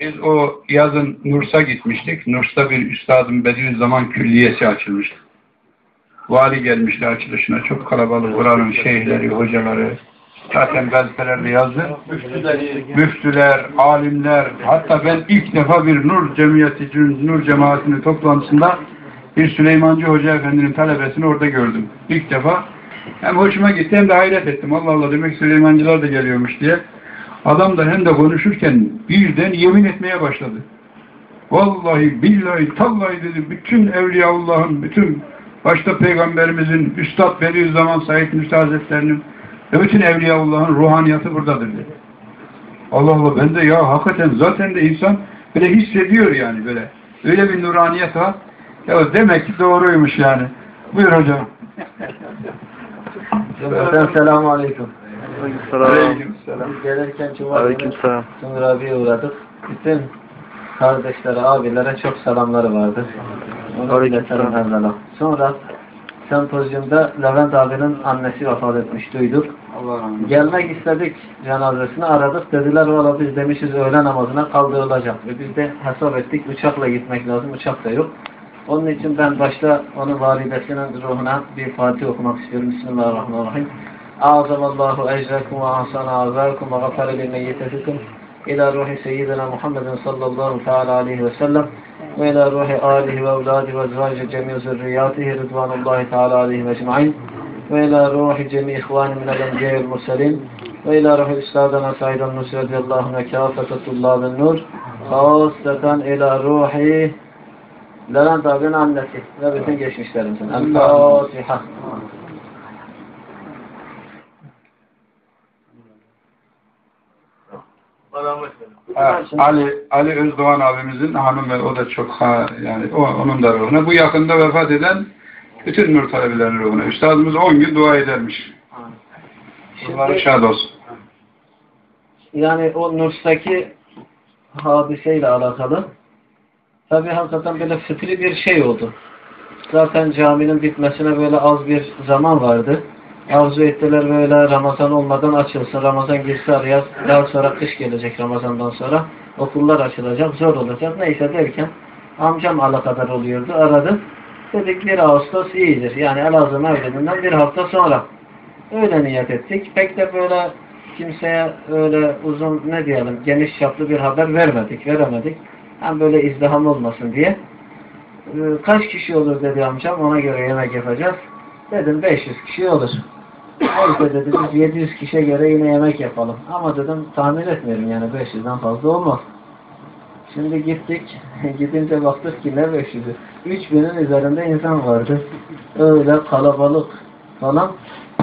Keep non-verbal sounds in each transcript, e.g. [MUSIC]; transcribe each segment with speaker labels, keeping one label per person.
Speaker 1: Biz o yazın Nurs'a gitmiştik. Nurs'ta bir Üstadın Bediüzzaman Külliyesi açılmıştı. Vali gelmişti açılışına. Çok kalabalık. Oranın şeyhleri, hocaları. Zaten gazetelerde yazdı. Müftüler, alimler. Hatta ben ilk defa bir Nur Cemiyeti, Nur Cemaatinin toplantısında bir Süleymancı Hoca Efendi'nin talebesini orada gördüm. İlk defa. Hem hoşuma gitti hem de hayret ettim. Allah Allah demek Süleymancılar da geliyormuş diye. Adam da hem de konuşurken birden yemin etmeye başladı. Vallahi billahi tallahi dedi bütün Evliyaullah'ın bütün başta Peygamberimizin Üstad Bediüzzaman Said Nursi Hazretlerinin ve bütün Evliyaullah'ın ruhaniyatı buradadır dedi. Allah Allah ben de ya hakikaten zaten de insan böyle hissediyor yani böyle. Öyle bir nuraniyet var. Ya demek ki doğruymuş yani. Buyur hocam.
Speaker 2: Selamun aleyküm.
Speaker 3: Selam.
Speaker 1: Aleykümselam.
Speaker 2: Biz gelirken Cuma
Speaker 3: Aleyküm
Speaker 2: günü
Speaker 3: selam.
Speaker 2: Sungur abiye uğradık. Bütün kardeşlere, abilere çok selamları vardı. Onu iletelim
Speaker 3: selam.
Speaker 2: Sonra sempozyumda Levent abinin annesi vefat etmiş duyduk.
Speaker 1: Allah rahmet eylesin.
Speaker 2: Gelmek istedik cenazesini aradık. Dediler valla biz demişiz öğle namazına kaldırılacak. Ve biz de hesap ettik uçakla gitmek lazım. Uçak da yok. Onun için ben başta onun validesinin ruhuna bir Fatih okumak istiyorum. Bismillahirrahmanirrahim. أعظم الله أجركم وأحسن أعذاركم وغفر لميتتكم إلى روح سيدنا محمد صلى الله تعالى عليه وسلم وإلى روح آله وأولاده وأزواجه جميع ذرياته رضوان الله تعالى عليهم أجمعين وإلى روح جميع إخوان من الأنبياء المرسلين وإلى روح أستاذنا سعيد النصر رضي الله عنه كافة طلاب النور خاصة إلى روح لا تابعنا عن نفسه. لا بتنجيش مشترمسن الفاتحة.
Speaker 1: Ha, Ali Ali Özdoğan abimizin hanım ve o da çok ha, yani o, onun da ruhuna. Bu yakında vefat eden bütün nur talebelerinin ruhuna. Üstadımız 10 gün dua edermiş. Ruhları şad olsun.
Speaker 2: yani o Nurs'taki hadiseyle alakalı tabi hakikaten böyle fıtri bir şey oldu. Zaten caminin bitmesine böyle az bir zaman vardı. Arzu ettiler böyle Ramazan olmadan açılsın. Ramazan girse araya daha sonra kış gelecek Ramazan'dan sonra. Okullar açılacak. Zor olacak. Neyse derken amcam alakadar oluyordu. Aradı. Dedik 1 Ağustos iyidir. Yani Elazığ Mevlidinden bir hafta sonra. Öyle niyet ettik. Pek de böyle kimseye öyle uzun ne diyelim geniş çaplı bir haber vermedik. Veremedik. Hem böyle izdiham olmasın diye. Ee, Kaç kişi olur dedi amcam. Ona göre yemek yapacağız. Dedim 500 kişi olur. Neyse dedi biz 700 kişiye göre yine yemek yapalım. Ama dedim tahmin etmiyorum yani 500'den fazla olmaz. Şimdi gittik. [LAUGHS] Gidince baktık ki ne 500'ü. 3000'in üzerinde insan vardı. Öyle kalabalık falan.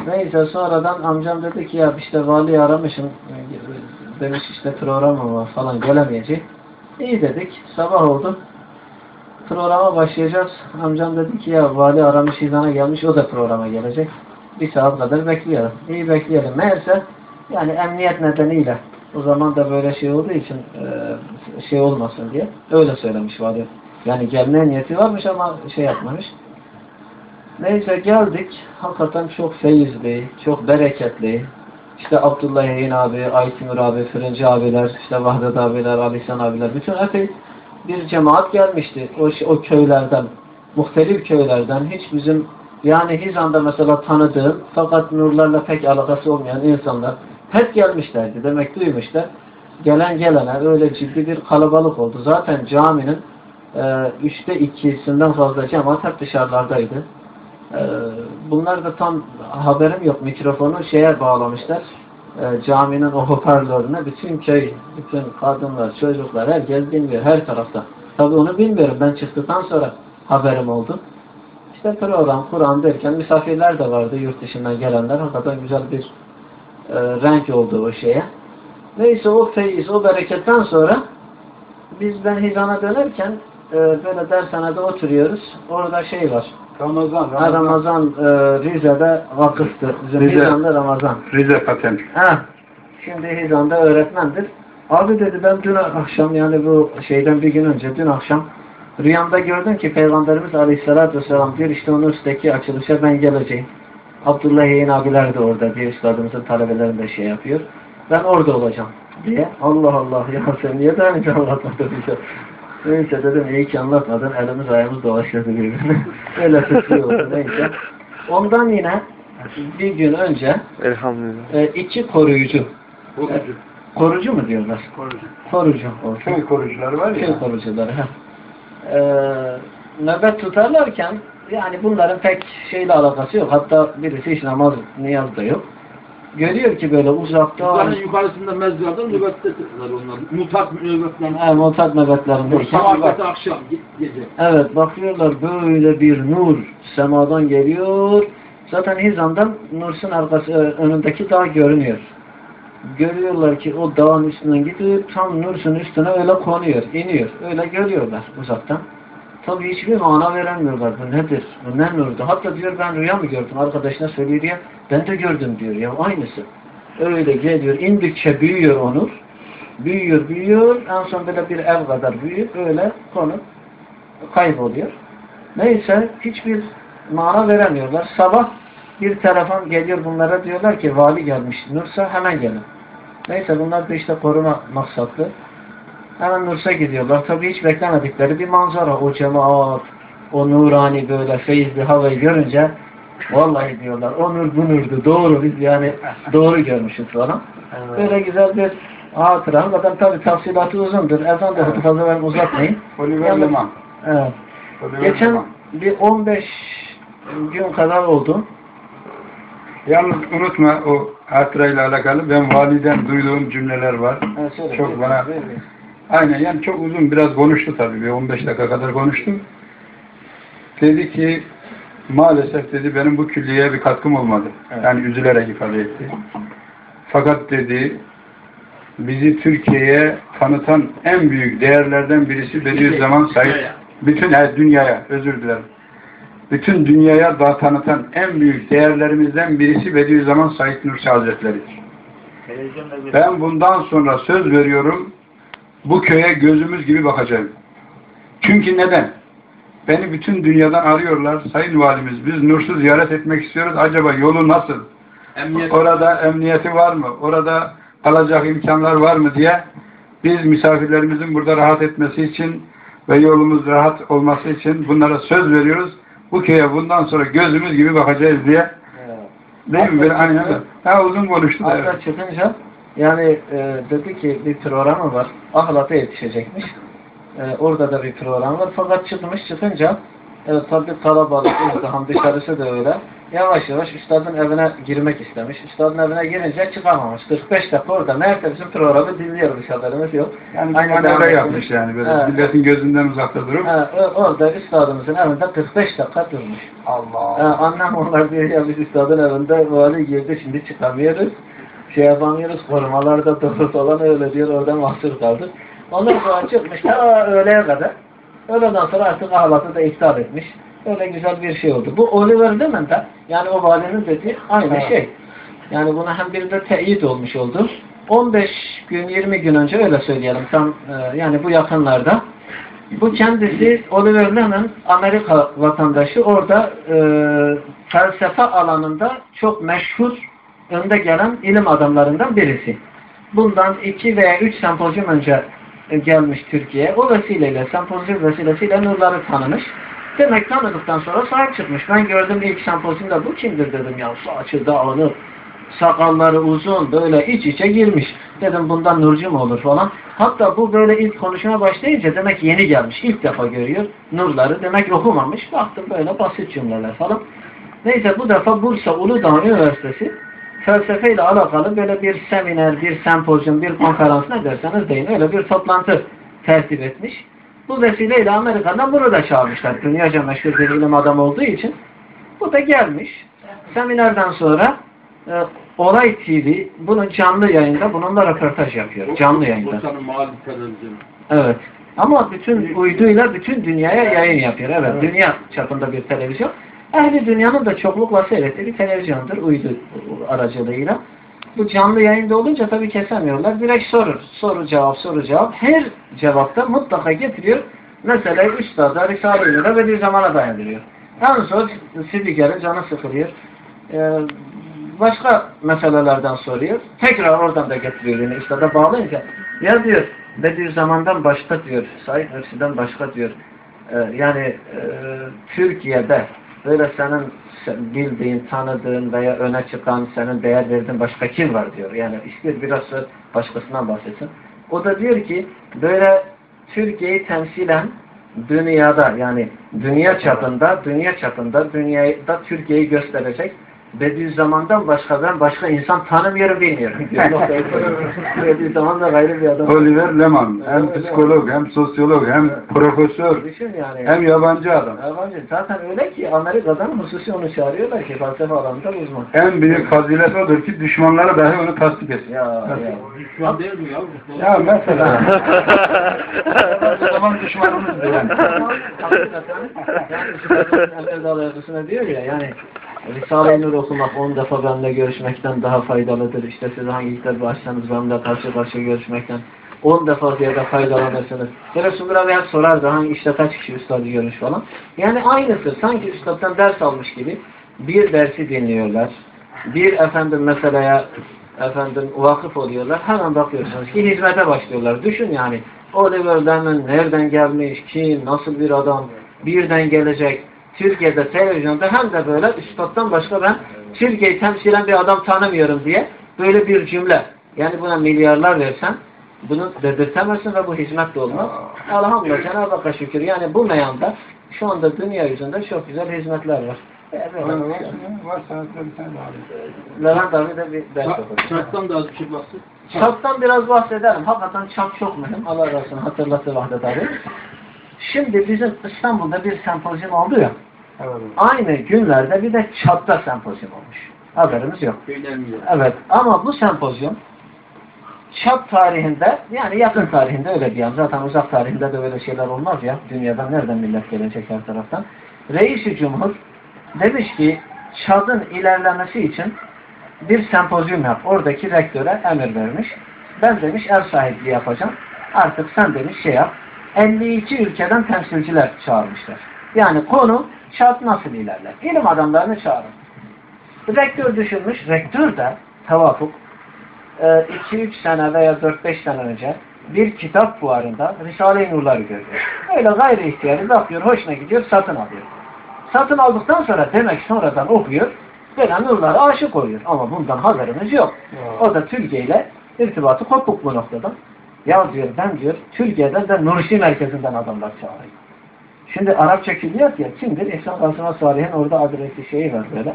Speaker 2: Neyse sonradan amcam dedi ki ya işte vali aramışım. Demiş işte programım var falan gelemeyecek. İyi dedik. Sabah oldu. Programa başlayacağız. Amcam dedi ki ya vali aramış izana gelmiş o da programa gelecek. Bir saat kadar bekleyelim. İyi bekleyelim. Meğerse yani emniyet nedeniyle o zaman da böyle şey olduğu için e, şey olmasın diye öyle söylemiş vali. Yani gelmeye niyeti varmış ama şey yapmamış. Neyse geldik. Hakikaten çok feyizli, çok bereketli. İşte Abdullah Yayın abi, Aytimur abi, Fırıncı abiler, işte Vahdet abiler, Alisan abiler, bütün epey bir cemaat gelmişti o, o köylerden, muhtelif köylerden, hiç bizim yani Hizan'da mesela tanıdığım fakat nurlarla pek alakası olmayan insanlar hep gelmişlerdi. Demek duymuşlar. Gelen gelene öyle ciddi bir kalabalık oldu. Zaten caminin e, üçte ikisinden fazla cemaat hep dışarılardaydı. E, bunlar da tam haberim yok. Mikrofonu şeye bağlamışlar. E, caminin o hoparlörüne bütün köy, bütün kadınlar, çocuklar, herkes dinliyor her tarafta. Tabi onu bilmiyorum. Ben çıktıktan sonra haberim oldu. İşte program, Kur'an derken misafirler de vardı yurt dışından gelenler. Hakikaten güzel bir e, renk oldu o şeye. Neyse o feyiz, o bereketten sonra biz ben Hizan'a dönerken e, böyle dershanede oturuyoruz. Orada şey var.
Speaker 1: Ramazan,
Speaker 2: Ha, Ramazan e, Rize'de vakıftı. Bizim
Speaker 1: Rize.
Speaker 2: Hizan'da Ramazan.
Speaker 1: Rize patent.
Speaker 2: Ha. Şimdi Hizan'da öğretmendir. Abi dedi ben dün akşam yani bu şeyden bir gün önce dün akşam rüyamda gördüm ki Peygamberimiz Aleyhisselatü Vesselam diyor işte onun üstteki açılışa ben geleceğim. Abdullah Yayın abiler de orada diye üstadımızın talebelerinde şey yapıyor. Ben orada olacağım. diye. Allah Allah ya sen niye daha önce anlatmadın bize? Neyse dedim iyi ki anlatmadın. Elimiz ayağımız dolaşıyordu birbirine. [LAUGHS] Öyle fıskı oldu neyse. Ondan yine bir gün önce
Speaker 3: Elhamdülillah.
Speaker 2: e, iki koruyucu.
Speaker 1: Korucu.
Speaker 2: Korucu mu diyorlar?
Speaker 1: Korucu.
Speaker 2: Korucu. olsun.
Speaker 1: Köy korucuları var ya.
Speaker 2: Köy korucuları. ha. Ee, nöbet tutarlarken yani bunların pek şeyle alakası yok. Hatta birisi hiç namaz niyaz da yok. Görüyor ki böyle uzakta
Speaker 4: Dağın yukarısında mezarda nöbette tuttular onlar. Mutat nöbetler.
Speaker 2: e, mutat nöbetlerindeyken
Speaker 4: Sabah akşam ge- gece.
Speaker 2: evet bakıyorlar böyle bir nur semadan geliyor. Zaten Hizam'dan Nurs'un arkası e, önündeki dağ görünüyor. Görüyorlar ki o dağın üstünden gidip tam Nurs'un üstüne öyle konuyor, iniyor. Öyle görüyorlar uzaktan. Tabii hiçbir mana veremiyorlar. Bu nedir? Bu ne nurdu? Hatta diyor ben rüya mı gördüm? Arkadaşına söylüyor ya. Ben de gördüm diyor ya. Aynısı. Öyle geliyor. İndikçe büyüyor o nur. Büyüyor, büyüyor. En son böyle bir ev kadar büyüyüp öyle konup kayboluyor. Neyse hiçbir mana veremiyorlar. Sabah bir telefon geliyor bunlara diyorlar ki vali gelmiş. Nursa hemen gelin. Neyse bunlar da işte koruma maksatlı. Hemen Nurs'a gidiyorlar. Tabii hiç beklemedikleri bir manzara. O cemaat, o nurani böyle feyizli havayı görünce vallahi diyorlar o nur bu nurdu. Doğru biz yani doğru görmüşüz falan. Böyle güzel bir hatıra. Zaten tabii tafsilatı uzundur. Ezan da
Speaker 1: Evet.
Speaker 2: fazla ben uzatmayayım. [LAUGHS]
Speaker 1: Oliver Leman.
Speaker 2: Evet.
Speaker 1: Oliver
Speaker 2: Geçen bir 15 gün kadar oldu.
Speaker 1: Yalnız unutma o hatırayla alakalı ben validen duyduğum cümleler var.
Speaker 2: Ha, söyle.
Speaker 1: Çok bana Aynen yani çok uzun biraz konuştu tabii. Bir 15 dakika kadar konuştu. Dedi ki maalesef dedi benim bu külliyeye bir katkım olmadı.
Speaker 2: Evet.
Speaker 1: Yani üzülerek ifade etti. Fakat dedi bizi Türkiye'ye tanıtan en büyük değerlerden birisi Bediüzzaman Said. Bütün her dünyaya özür dilerim. Bütün dünyaya da tanıtan en büyük değerlerimizden birisi Bediüzzaman Said Nursi Hazretleri'dir. Ben bundan sonra söz veriyorum bu köye gözümüz gibi bakacağım. Çünkü neden? Beni bütün dünyadan arıyorlar. Sayın Valimiz biz Nurs'u ziyaret etmek istiyoruz. Acaba yolu nasıl?
Speaker 4: Emniyet
Speaker 1: Orada emniyeti var mı? Orada kalacak imkanlar var mı diye biz misafirlerimizin burada rahat etmesi için ve yolumuz rahat olması için bunlara söz veriyoruz. Bu köye bundan sonra gözümüz gibi bakacağız diye. Değil mi? Böyle, aynen öyle. Ha, uzun konuştu da. evet.
Speaker 2: Hatta çıkınca yani e, dedi ki bir programı var. Ahlat'a yetişecekmiş. E, orada da bir program var. Fakat çıkmış çıkınca e, tabi kalabalık, izdiham dışarısı da öyle. Yavaş yavaş üstadın evine girmek istemiş. Üstadın evine girince çıkamamış. 45 dakika orada. Meğerse bizim programı dinliyormuş haberimiz yok.
Speaker 1: Yani
Speaker 2: devam
Speaker 1: öyle
Speaker 2: etmiş.
Speaker 1: yapmış yani. Böyle
Speaker 2: Evet.
Speaker 1: milletin gözünden uzakta durup.
Speaker 2: O- orada üstadımızın evinde 45 dakika durmuş.
Speaker 1: Allah.
Speaker 2: Ha, annem onlar diyor ya biz üstadın evinde vali girdi şimdi çıkamıyoruz. Şey yapamıyoruz korumalarda doğru falan öyle diyor orada mahsur kaldık. Ondan sonra çıkmış ta öğleye kadar. Öğleden sonra artık ahlatı da iftar etmiş. Öyle güzel bir şey oldu. Bu Oliver Demon da yani o valinin dediği aynı
Speaker 1: Evet.
Speaker 2: şey. Yani buna hem bir de teyit olmuş oldu. 15 gün 20 gün önce öyle söyleyelim tam e, yani bu yakınlarda bu kendisi Oliver Lemon Amerika vatandaşı orada e, felsefe alanında çok meşhur önde gelen ilim adamlarından birisi. Bundan iki veya üç sempozyum önce e, gelmiş Türkiye'ye. O vesileyle, sempozyum vesilesiyle nurları tanımış. Demek tanıdıktan sonra sahip çıkmış. Ben gördüm ilk sempozyumda bu kimdir dedim ya. Saçı dağınık, sakalları uzun, böyle iç içe girmiş. Dedim bundan nurcu mu olur falan. Hatta bu böyle ilk konuşmaya başlayınca demek yeni gelmiş. ilk defa görüyor nurları. Demek okumamış. Baktım böyle basit cümleler falan. Neyse bu defa Bursa Uludağ Üniversitesi felsefeyle alakalı böyle bir seminer, bir sempozyum, bir konferans ne derseniz deyin öyle bir toplantı tertip etmiş. Bu vesileyle Amerika'dan bunu da çağırmışlar. Dünyaca meşhur bir ilim adamı olduğu için. Bu da gelmiş. Seminerden sonra e, Olay TV bunun canlı yayında bununla röportaj yapıyor. Canlı yayında. Evet. Ama bütün uyduyla bütün dünyaya yayın yapıyor. Evet,
Speaker 1: Evet.
Speaker 2: dünya çapında bir televizyon. Ehli dünyanın da çoklukla seyrettiği bir televizyondur uydu aracılığıyla. Bu canlı yayında olunca tabii kesemiyorlar. Direkt sorur. Soru cevap, soru cevap. Her cevapta mutlaka getiriyor. Mesela Üstad'a, Risale-i Nur'a ve bir zamana dayandırıyor. En son spiker'in canı sıkılıyor. Ee, başka meselelerden soruyor. Tekrar oradan da getiriyor yine üstada bağlayınca. Ya diyor Bediüzzaman'dan başka diyor, Said Nursi'den başka diyor. e, yani e, Türkiye'de böyle senin se- bildiğin, tanıdığın veya öne çıkan, senin değer verdiğin başka kim var diyor. Yani istiyor biraz başkasından bahsetsin. O da diyor ki böyle Türkiye'yi temsilen dünyada yani dünya çapında, dünya çapında, dünyada Türkiye'yi gösterecek Bediüzzaman'dan başka ben başka insan tanımıyorum bilmiyorum. [LAUGHS] diyor. Noktayı koyuyor. Bediüzzaman da gayrı bir adam.
Speaker 1: Oliver Leman hem psikolog hem sosyolog hem profesör
Speaker 2: Düşün yani.
Speaker 1: hem yabancı adam.
Speaker 2: Yabancı. Zaten öyle ki Amerika'dan hususi onu çağırıyorlar ki felsefe alanında uzman.
Speaker 1: En büyük fazilet odur ki düşmanları dahi onu tasdik etsin.
Speaker 2: Ya, ya.
Speaker 4: Şu an değil mi ya?
Speaker 1: Ya mesela. [LAUGHS] [LAUGHS] o zaman düşmanımızdı yani.
Speaker 2: Emre Dağlı Yakası'na diyor ya yani Risale-i Nur okumak 10 defa benimle görüşmekten daha faydalıdır. İşte siz hangi kitap başlasanız benimle karşı karşıya görüşmekten 10 defa diye de faydalanırsınız. Resulullah hep sorardı hangi işte kaç kişi üstadı görmüş falan. Yani aynısı sanki üstaddan ders almış gibi bir dersi dinliyorlar. Bir efendim meseleye efendim vakıf oluyorlar. Hemen bakıyorsunuz ki hizmete başlıyorlar. Düşün yani Oliver Lemon nereden gelmiş, kim, nasıl bir adam, birden gelecek. Türkiye'de televizyonda hem de böyle üstaddan başka ben Türkiye'yi temsilen bir adam tanımıyorum diye böyle bir cümle. Yani buna milyarlar versen bunu dedirtemezsin ve bu hizmet de olmaz. Elhamdülillah Cenab-ı Hakk'a şükür. Yani bu meyanda şu anda dünya yüzünde çok güzel hizmetler var. Evet,
Speaker 1: Varsa bir tane daha.
Speaker 2: Levent abi de bir ders.
Speaker 4: Çarktan da az bir şey baksın.
Speaker 2: Çaptan biraz bahsedelim. Hakikaten çap çok mühim. Allah razı olsun hatırlattı Vahdet abi. Şimdi bizim İstanbul'da bir sempozyum oldu ya.
Speaker 1: Evet.
Speaker 2: Aynı günlerde bir de çapta sempozyum olmuş. Haberimiz yok. Evet ama bu sempozyum çap tarihinde yani yakın tarihinde öyle diyeyim. Zaten uzak tarihinde de öyle şeyler olmaz ya. Dünyadan nereden millet gelecek her taraftan. Reis-i Cumhur demiş ki çadın ilerlemesi için bir sempozyum yap. Oradaki rektöre emir vermiş. Ben demiş ev sahipliği yapacağım. Artık sen demiş şey yap. 52 ülkeden temsilciler çağırmışlar. Yani konu çat nasıl ilerler? İlim adamlarını çağırın. Rektör düşünmüş. Rektör de tevafuk 2-3 sene veya 4-5 sene önce bir kitap fuarında Risale-i Nur'ları görüyor. Öyle gayri ihtiyarı bakıyor, hoşuna gidiyor, satın alıyor. Satın aldıktan sonra demek sonradan okuyor, böyle nurlara aşık oluyor. Ama bundan haberimiz yok. O da Türkiye ile irtibatı kopuk bu noktada. Ya diyor ben diyor Türkiye'den de Nursi merkezinden adamlar çağırıyor. Şimdi Arapça külliyat ya kimdir? İhsan Kasım'a Salih'in orada adresi şeyi var böyle.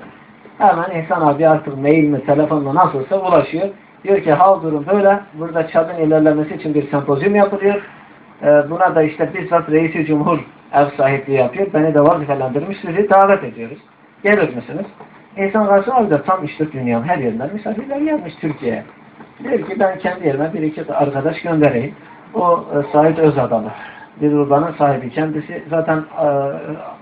Speaker 2: Hemen İhsan abi artık mail mi telefonla nasılsa ulaşıyor. Diyor ki hal durum böyle. Burada çadın ilerlemesi için bir sempozyum yapılıyor. Ee, buna da işte bizzat reisi cumhur ev sahipliği yapıyor. Beni de vazifelendirmiş. Sizi davet ediyoruz. Gelir misiniz? İhsan Kasım abi de tam işte dünyanın her yerinden misafirler gelmiş Türkiye'ye. Diyor ki ben kendi yerime bir iki arkadaş göndereyim. O e, Said Özadalı. Bir urbanın sahibi. Kendisi zaten e,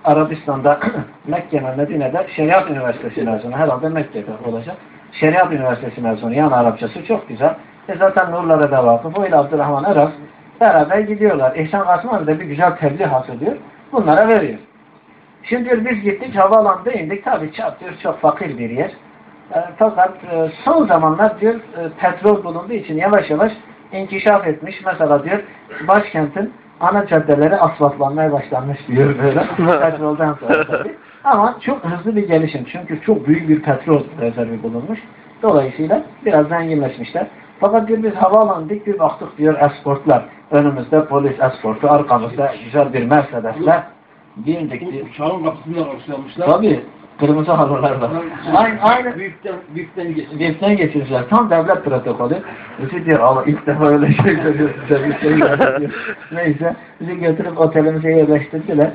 Speaker 2: Arabistan'da [CLEARS THROAT] Mekke ve Medine'de Şeriat Üniversitesi mezunu. Herhalde Mekke'de olacak. Şeriat Üniversitesi mezunu. Yani Arapçası çok güzel. E zaten Nurlara da vakıf. O ile Abdurrahman Eras beraber gidiyorlar. İhsan Kasım de bir güzel tebliğ hazırlıyor. Bunlara veriyor. Şimdi diyor biz gittik havaalanında indik. Tabii çat diyor çok fakir bir yer. E, fakat e, son zamanlar diyor e, petrol bulunduğu için yavaş yavaş inkişaf etmiş. Mesela diyor başkentin ana caddeleri asfaltlanmaya başlanmış diyor böyle. [LAUGHS] Petrolden sonra tabii. Ama çok hızlı bir gelişim. Çünkü çok büyük bir petrol rezervi bulunmuş. Dolayısıyla biraz zenginleşmişler. Fakat diyor biz havaalandık bir baktık diyor eskortlar. Önümüzde polis eskortu, arkamızda güzel bir Mercedes'le bindik diyor.
Speaker 4: Uçağın kapısında karşılamışlar.
Speaker 2: Tabii. Kırmızı halılarla. Aynı, aynı
Speaker 4: Büyükten, büyükten.
Speaker 2: Deften geçirmişler. Tam devlet protokolü. Bizi diyor ama ilk defa öyle şey bir şey. Neyse. Bizi götürüp otelimize yerleştirdiler.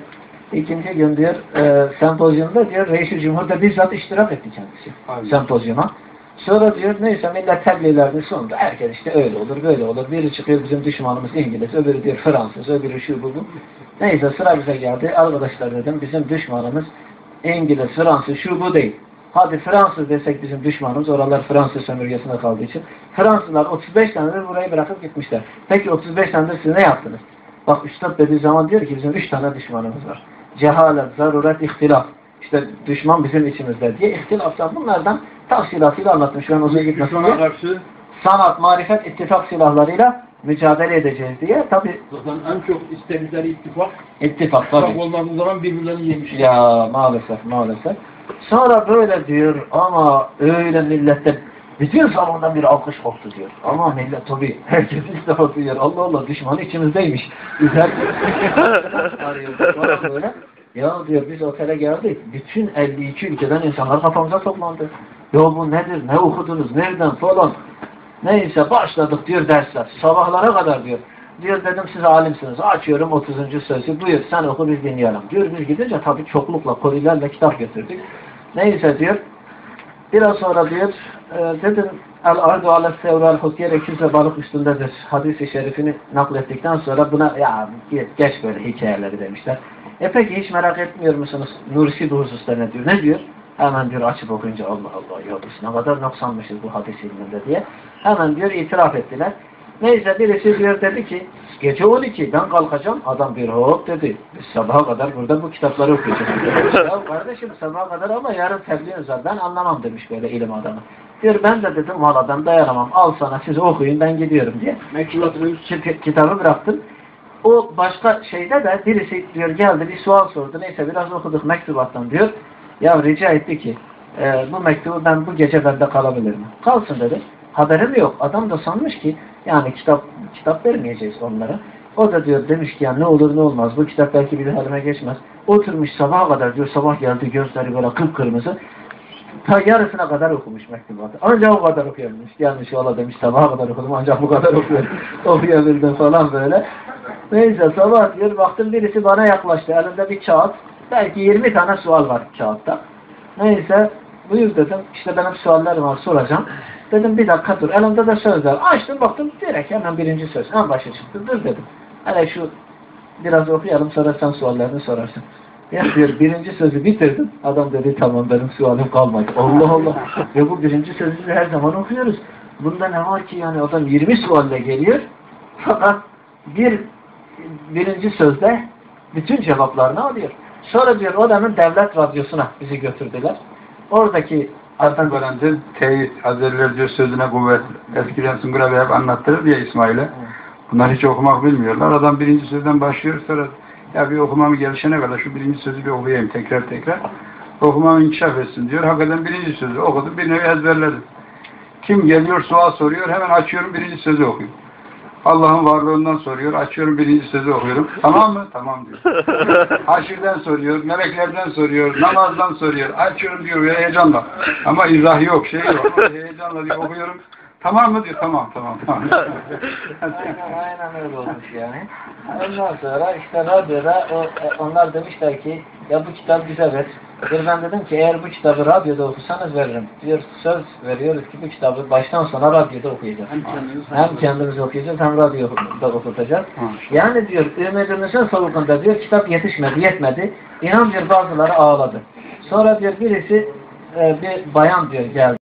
Speaker 2: İkinci gün diyor e, sempozyumda diyor reis Cumhur da bizzat iştirak etti kendisi.
Speaker 1: Aynen.
Speaker 2: Sempozyuma. Sonra diyor neyse millet tebliğlerini sundu. Herkes işte öyle olur böyle olur. Biri çıkıyor bizim düşmanımız İngiliz. Öbürü diyor Fransız. Öbürü şu bu bu. Neyse sıra bize geldi. Arkadaşlar dedim bizim düşmanımız İngiliz, Fransız şu bu değil. Hadi Fransız desek bizim düşmanımız. Oralar Fransız sömürgesinde kaldığı için. Fransızlar 35 senedir burayı bırakıp gitmişler. Peki 35 senedir siz ne yaptınız? Bak Üstad dediği zaman diyor ki bizim 3 tane düşmanımız var. Cehalet, zaruret, ihtilaf. İşte düşman bizim içimizde diye ihtilaftan bunlardan tafsilatıyla anlatmış. Ben uzun gitmesin diye.
Speaker 4: karşı
Speaker 2: Sanat, marifet, ittifak silahlarıyla mücadele edeceğiz diye. Tabi
Speaker 4: zaten en çok istedikleri ittifak.
Speaker 2: ittifak tabi.
Speaker 4: olmadığı zaman birbirlerini yemiş.
Speaker 2: Ya maalesef maalesef. Sonra böyle diyor ama öyle millette bütün salondan bir alkış koptu diyor. Ama millet tabi herkes ilk defa duyuyor. Allah Allah düşman içimizdeymiş. Böyle. [LAUGHS] Ya diyor biz otele geldik. Bütün 52 ülkeden insanlar kafamıza toplandı. Ya bu nedir? Ne okudunuz? Nereden falan. Neyse başladık diyor dersler. Sabahlara kadar diyor. Diyor dedim siz alimsiniz. Açıyorum 30. sözü. Buyur sen oku biz dinleyelim. Diyor biz gidince tabii çoklukla kolilerle kitap getirdik. Neyse diyor. Biraz sonra diyor e, dedim El ardu ala sevral hukyere kimse balık üstündedir. Hadis-i şerifini naklettikten sonra buna ya geç böyle hikayeleri demişler. E peki hiç merak etmiyor musunuz? Nursi bu hususta ne diyor? Ne diyor? Hemen diyor açıp okuyunca Allah Allah ya biz ne kadar noksanmışız bu hadis ilminde diye. Hemen diyor itiraf ettiler. Neyse birisi diyor dedi ki gece 12 ben kalkacağım. Adam bir hop dedi. Biz sabaha kadar burada bu kitapları okuyacağız. [LAUGHS] ya kardeşim sabaha kadar ama yarın tebliğiniz var. Ben anlamam demiş böyle ilim adamı. Diyor ben de dedim valla ben dayanamam. Al sana siz okuyun ben gidiyorum diye.
Speaker 4: Mektubatını
Speaker 2: Kit- kitabı bıraktım. O başka şeyde de birisi diyor geldi bir sual sordu. Neyse biraz okuduk mektubattan diyor. Ya rica etti ki e, bu mektubu ben bu gece bende kalabilir mi? Kalsın dedi. Haberim yok. Adam da sanmış ki yani kitap kitap vermeyeceğiz onlara. O da diyor demiş ki ya ne olur ne olmaz bu kitap belki bir elime geçmez. Oturmuş sabaha kadar diyor sabah geldi gözleri böyle kıpkırmızı. Ta yarısına kadar okumuş mektubatı. Ancak o kadar okuyabilmiş. Gelmiş valla demiş sabaha kadar okudum ancak bu kadar okuyorum. [LAUGHS] okuyabildim falan böyle. Neyse sabah diyor baktım birisi bana yaklaştı. Elinde bir kağıt. Belki 20 tane sual var kağıtta. Neyse buyur dedim. İşte benim suallarım var soracağım. Dedim bir dakika dur. Elimde de sözler. Açtım baktım direkt hemen birinci söz. En başa çıktı. Dur dedim. Hele şu biraz okuyalım sonra sen suallarını sorarsın. Ya diyor birinci sözü bitirdim. Adam dedi tamam benim sualım kalmadı. Allah Allah. Ve bu birinci sözü biz her zaman okuyoruz. Bunda ne var ki yani adam 20 sualle geliyor. Fakat bir birinci sözde bütün cevaplarını alıyor. Sonra diyor odanın devlet radyosuna bizi götürdüler. Oradaki
Speaker 1: Hasan Bölent'in teyit, Hazretleri diyor sözüne kuvvet. Eskiden Sungur abi hep anlattırır diye İsmail'e. Bunlar hiç okumak bilmiyorlar. Adam birinci sözden başlıyor sonra ya bir okumamı gelişene kadar şu birinci sözü bir okuyayım tekrar tekrar. Okumamı inkişaf etsin diyor. Hakikaten birinci sözü okudum. Bir nevi ezberledim. Kim geliyor sual soruyor hemen açıyorum birinci sözü okuyorum. Allah'ın varlığından soruyor. Açıyorum birinci sözü okuyorum. Tamam mı? Tamam diyor. [LAUGHS] Haşirden soruyor, meleklerden soruyor, namazdan soruyor. Açıyorum diyor ya heyecanla. Ama izah yok, şey yok. Ama heyecanla diyor okuyorum. Tamam mı diyor. Tamam, tamam, tamam.
Speaker 2: Aynen, [LAUGHS] aynen öyle olmuş yani. Ondan sonra işte radyoda o, e, onlar demişler ki ya bu kitap bize ver. Bir ben dedim ki eğer bu kitabı radyoda okursanız veririm. Diyor söz veriyoruz ki bu kitabı baştan sona radyoda okuyacağız.
Speaker 4: hem kendiniz
Speaker 2: Hem kendimiz okuyacağız hem radyoda okutacağız.
Speaker 1: Ha.
Speaker 2: Yani diyor ümidimizin solukunda diyor kitap yetişmedi, yetmedi. İnan diyor bazıları ağladı. Sonra diyor birisi e, bir bayan diyor geldi.